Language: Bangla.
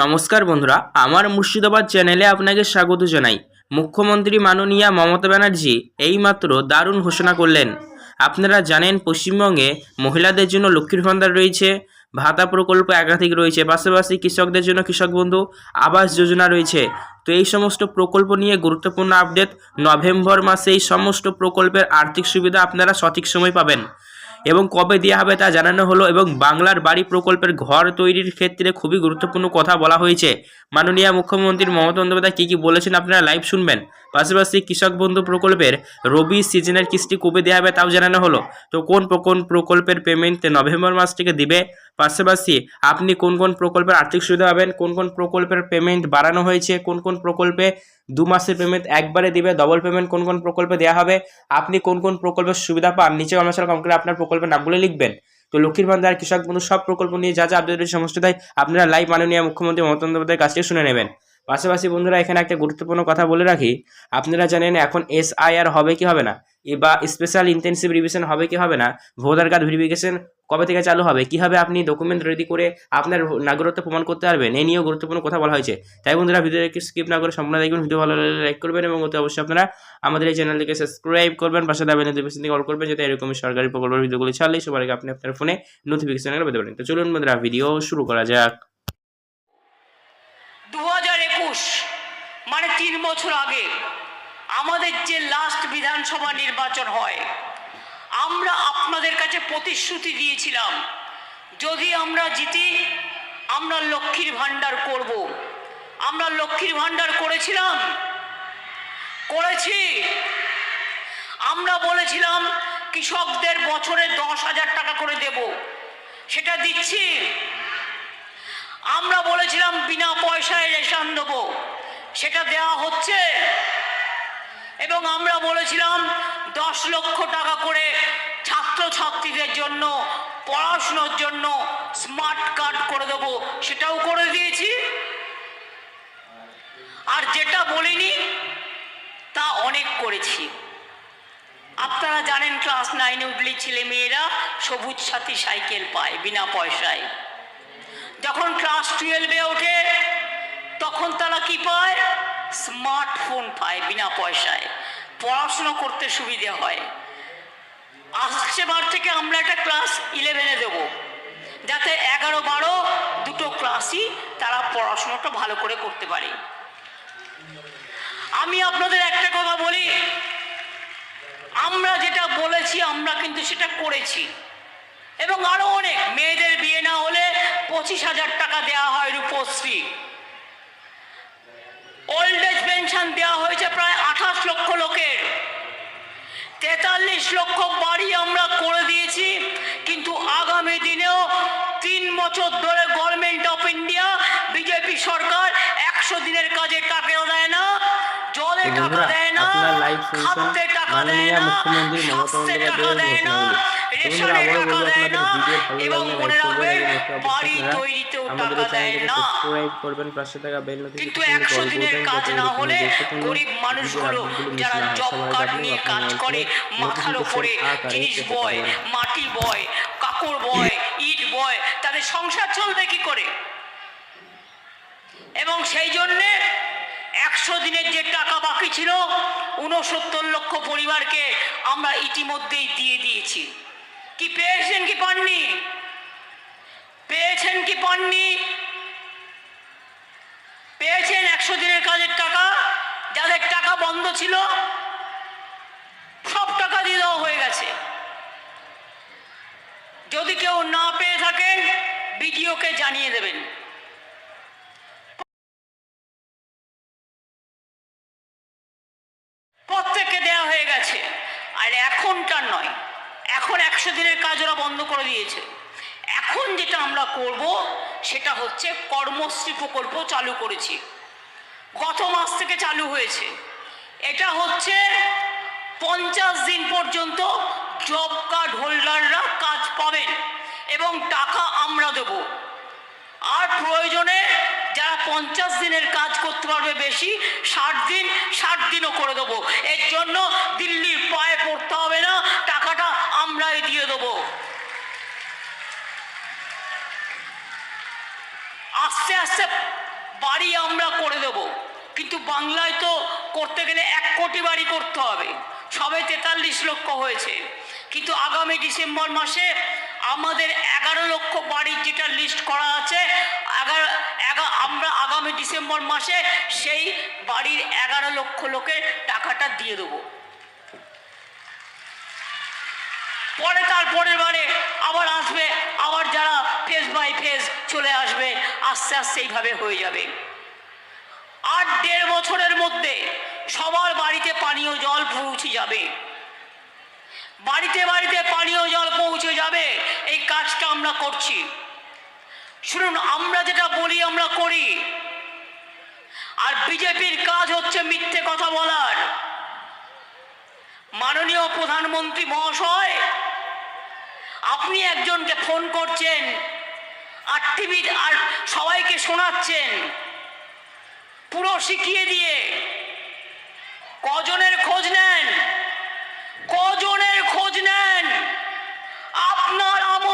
নমস্কার বন্ধুরা, আমার মুর্শিদাবাদ চ্যানেলে আপনাকে স্বাগত জানাই। মুখ্যমন্ত্রী মাননীয়া মমতা ব্যানার্জি এইমাত্র দারুণ ঘোষণা করলেন। আপনারা জানেন পশ্চিমবঙ্গে মহিলাদের জন্য লক্ষ্মীর ভান্ডার রয়েছে, ভাতা প্রকল্প একাধিক রয়েছে, পাশাপাশি কৃষকদের জন্য কৃষক বন্ধু আবাস যোজনা রয়েছে। তো এই সমস্ত প্রকল্প নিয়ে গুরুত্বপূর্ণ আপডেট নভেম্বর মাসে এই সমস্ত প্রকল্পের আর্থিক সুবিধা আপনারা সঠিক সময় পাবেন। এবং কবে দেওয়া হবে তা জানানো হলো এবং বাংলার বাড়ি প্রকল্পের ঘর তৈরির ক্ষেত্রে খুবই গুরুত্বপূর্ণ কথা বলা হয়েছে। মাননীয় মুখ্যমন্ত্রী মমতা বন্দ্যোপাধ্যায় কী কী বলেছেন আপনারা লাইভ শুনবেন। পাশাপাশি কৃষক বন্ধু প্রকল্পের রবি সিজনের কিস্তি কবে দেওয়া হবে তাও জানানো হলো। তো কোন কোন প্রকল্পের পেমেন্ট নভেম্বর মাস থেকে দিবে? পাশাপাশি আপনি কোন কোন প্রকল্পের আর্থিক সুবিধা পাবেন? কোন কোন প্রকল্পের পেমেন্ট বাড়ানো হয়েছে? কোন কোন প্রকল্পে দু মাসের পেমেন্ট একবারে দিবে? ডবল পেমেন্ট কোন কোন প্রকল্পে দেওয়া হবে? আপনি কোন কোন প্রকল্পের সুবিধা পান? নিচে সাথে কম করে আপনার প্রকল্পের নামগুলো লিখবেন। তো লক্ষ্মীর ভান্ডার, কৃষক বন্ধু সব প্রকল্প নিয়ে যা যা আপডেট রয়েছে সমস্ত তাই আপনারা লাইভ মাননীয় মুখ্যমন্ত্রী মমতা বন্দ্যোপাধ্যায়ের কাছ থেকে শুনে নেবেন। পাশাপাশি বন্ধুরা, এখানে একটা গুরুত্বপূর্ণ কথা বলে রাখি। আপনারা জানেন এখন এসআইআর হবে কি হবে না? বা স্পেশাল ইন্টেন্সিভ রিভিশন হবে কি হবে না? ভোটার কার্ড ভেরিফিকেশন কবে থেকে চালু হবে? কীভাবে আপনি ডকুমেন্ট রেডি করে আপনার নাগরিকত্ব প্রমাণ করতে পারবেন? এই নিয়েও গুরুত্বপূর্ণ কথা বলা হয়েছে। তাই বন্ধুরা ভিডিওকে স্কিপ না করে সম্পূর্ণ দেখবেন। ভিডিও ভালো লাগলে লাইক করবেন এবং অতি অবশ্যই আপনারা আমাদের এই চ্যানেলটিকে সাবস্ক্রাইব করবেন। পাশে দাবেন নোটিফিকেশন থেকে অল করবেন যাতে এরকম সরকারি প্রকল্পের ভিডিওগুলি ছাড়লেই সবার আগে আপনি আপনার ফোনে নোটিফিকেশন পেতে পারেন তো চলুন বন্ধুরা ভিডিও শুরু করা যাক দু হাজার একুশ তিন বছর আগে আমাদের যে লাস্ট বিধানসভা নির্বাচন হয়, আমরা আপনাদের কাছে প্রতিশ্রুতি দিয়েছিলাম, যদি আমরা জিতি, আমরা লক্ষ্মীর ভাণ্ডার করব। আমরা লক্ষ্মীর ভাণ্ডার করেছিলাম? করেছি। আমরা বলেছিলাম, কৃষকদের বছরে দশ হাজার টাকা করে দেব। সেটা দিচ্ছি। আমরা বলেছিলাম, বিনা পয়সায় রেশন দেবো। সেটা দেওয়া হচ্ছে। এবং আমরা বলেছিলাম, দশ লক্ষ টাকা করে ছাত্রছাত্রীদের জন্য, পড়াশুনোর জন্য স্মার্ট কার্ড করে দেবো। সেটাও করে দিয়েছি। আর যেটা বলিনি, তা অনেক করেছি। আপনারা জানেন, ক্লাস নাইনে উঠলে ছেলে মেয়েরা সবুজ সাথী সাইকেল পায়, বিনা পয়সায়। যখন ক্লাস টুয়েলভে ওঠে তখন তারা কি পায়? স্মার্টফোন পায় বিনা পয়সায়। পড়াশোনা করতে সুবিধে হয়। আসছে বার থেকে আমরা একটা ক্লাস ইলেভেনে দেব। যাতে এগারো বারো দুটো ক্লাসই তারা পড়াশোনাটা ভালো করে করতে পারে। আমি আপনাদের একটা কথা বলি। আমরা যেটা বলেছি, আমরা কিন্তু সেটা করেছি। এবং আরও অনেক। মেয়েদের বিয়ে না হলে পঁচিশ হাজার টাকা দেওয়া হয় রূপশ্রী ওল্ড এজ পেনশন দেওয়া হয়েছে প্রায় আঠাশ লক্ষ লোকের তেতাল্লিশ লক্ষ বাড়ি আমরা করে দিয়েছি, কিন্তু আগামী দিনেও তিন বছর ধরে গভর্নমেন্ট অফ ইন্ডিয়া বিজেপি সরকার একশো দিনের কাজে টাকা দেয় না। বন্ধুরা, দেয় না আপনারা live শুনছেন খাদ্যে টাকা দেয় মাননীয় মুখ্যমন্ত্রী মমতা বন্দ্যোপাধ্যায়ের দেয় না ঘোষণাগুলি। তো বন্ধুরা, আবারও বলব আপনাদের ভিডিও ভালো লাগলে করবেন এবং অবশ্যই আপনারা আমাদের টাকা এই দেয় চ্যানেলটিকে সাবস্ক্রাইব করবেন পাশে থাকা বেল নোটিফিকেশন কল দিনের যাতে হলে গরিব মানুষগুলো যারা জব কার্ড নিয়ে কাজ করে মোবাইলে মাথার ওপরে জিনিস বয় মাটি বয় কাপড় বয় ইট বয় তাদের সংসার চলবে কি করে? এবং সেই জন্যে একশো দিনের যে বাকি ছিল উনসত্তর লক্ষ পরিবারকে আমরা ইতিমধ্যেই দিয়ে দিয়েছি। কি পেয়েছেন কি পাননি? পেয়েছেন কি পাননি? পেয়েছেন একশো দিনের কাজের টাকা, যাদের টাকা বন্ধ ছিল, সব টাকা দিয়ে দেওয়া হয়ে গেছে। যদি কেউ না পেয়ে থাকেন, বিডিওকে জানিয়ে দেবেন। আর এখনটার নয়। এখন একশো দিনের কাজ ওরা বন্ধ করে দিয়েছে। এখন যেটা আমরা করব, সেটা হচ্ছে কর্মশ্রী প্রকল্প চালু করেছি। গত মাস থেকে চালু হয়েছে। এটা হচ্ছে পঞ্চাশ দিন পর্যন্ত জব কার্ড হোল্ডাররা কাজ পাবেন এবং টাকা আমরা দেব। আর প্রয়োজনে যারা পঞ্চাশ দিনের কাজ করতে পারবে বেশি, ষাট দিন, ষাট দিনও করে দেবো। এর জন্য দিল্লির পায়ে পড়তে হবে না টাকাটা আমরাই দিয়ে দেবো আস্তে আস্তে বাড়ি আমরা করে দেব। কিন্তু বাংলায় তো করতে গেলে এক কোটি বাড়ি করতে হবে। সবে তেতাল্লিশ লক্ষ হয়েছে। কিন্তু আগামী ডিসেম্বর মাসে আমাদের এগারো লক্ষ বাড়ির যেটা লিস্ট করা আছে, এগারো, এগা- আমরা আগামী ডিসেম্বর মাসে সেই বাড়ির এগারো লক্ষ লোকের টাকাটা দিয়ে দেবো। পরে তারপরের বারে আবার আসবে, আবার যারা বাই ফেস চলে আসবে, আস্তে আস্তে এইভাবে হয়ে যাবে। আর দেড় বছরের মধ্যে সবার বাড়িতে পানীয় জল পৌঁছে যাবে। বাড়িতে বাড়িতে পানীয় জল পৌঁছে যাবে, এই কাজটা আমরা করছি। শুনুন, আমরা যেটা বলি, আমরা করি। আর বিজেপির কাজ হচ্ছে মিথ্যে কথা বলার। মাননীয় প্রধানমন্ত্রী মহাশয়, আপনি একজনকে ফোন করছেন আর টিভি আর সবাইকে শোনাচ্ছেন। পুরো শিখিয়ে দিয়ে। কজনের খোঁজ নেন? কজনের খোঁজ নেন? আপনার আমলে